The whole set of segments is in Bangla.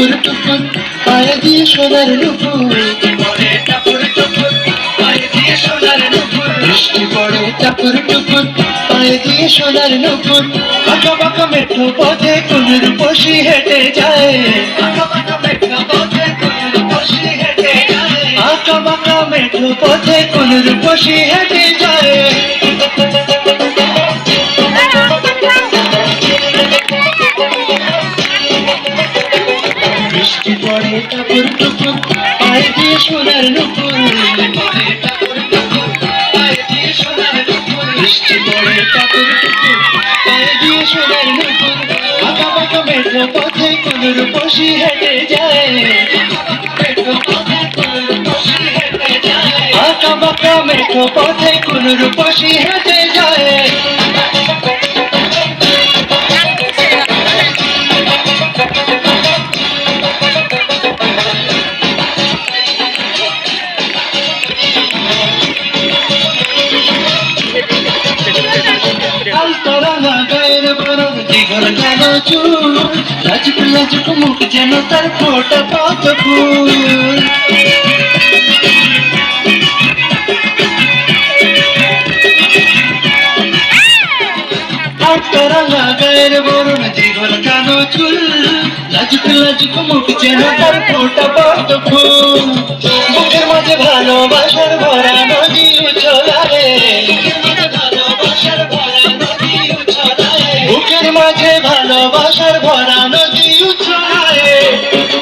টুকুর টুকুর পায়ে দিয়ে সোনার নুপুর পরে টাপুর টুপুর পায়ে দিয়ে সোনার নুপুর বৃষ্টি পড়ে টাপুর টুকুর পায়ে দিয়ে সোনার নুপুর আঁকা বাঁকা মেঠো পথে কুনুর পশি হেঁটে যায় আঁকা বাঁকা মেঠো পথে কুনুর পশি হেঁটে বৃষ্টি টুকুর পায়ে সোনার নুপুর বৃষ্টি পড়ে টাপুর টুকুর পায়ে দিয়ে সোনার নুপুর আঁকা বাঁকা মেঠো পথে কুনুর পশি হেঁটে যায় কোন আঁকা বাঁকা মেঠো পথে কুনুর পশি হেঁটে যায়। চুল লাজুক লাজুক মুখ যেন তার ফোটা পথ ফুল আলতরাঙা গায়ের বরং দীঘল কালো চুল লাজুক তার মুখের মাঝে ভালোবাসার ভরা নদী চলারে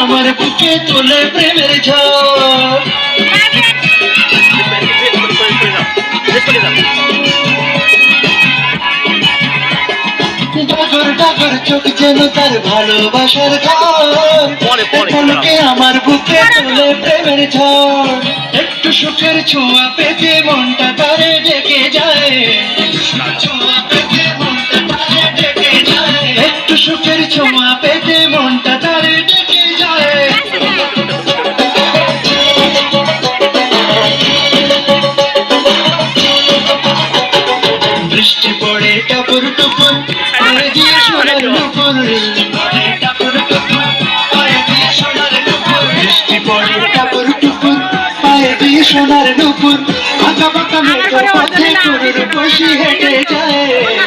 আমার বুকে তোলে প্রেমের ঝড় ডাগর ডাগর চোখ যেন তার ভালোবাসার ঘর পরে, পরে, এক পলকে আমার বুকে তোলে প্রেমের ঝড় একটু সুখের ছোঁয়া পেতে মনটা তারে ডেকে যায়। ছোঁয়া পেতে মনটা তারে ডেকে যায়। একটু সুখের ছোঁয়া সোনার নুপুর আঁকা বাঁকা মেঘ পথে কুরুর বসি হেঁটে যায়।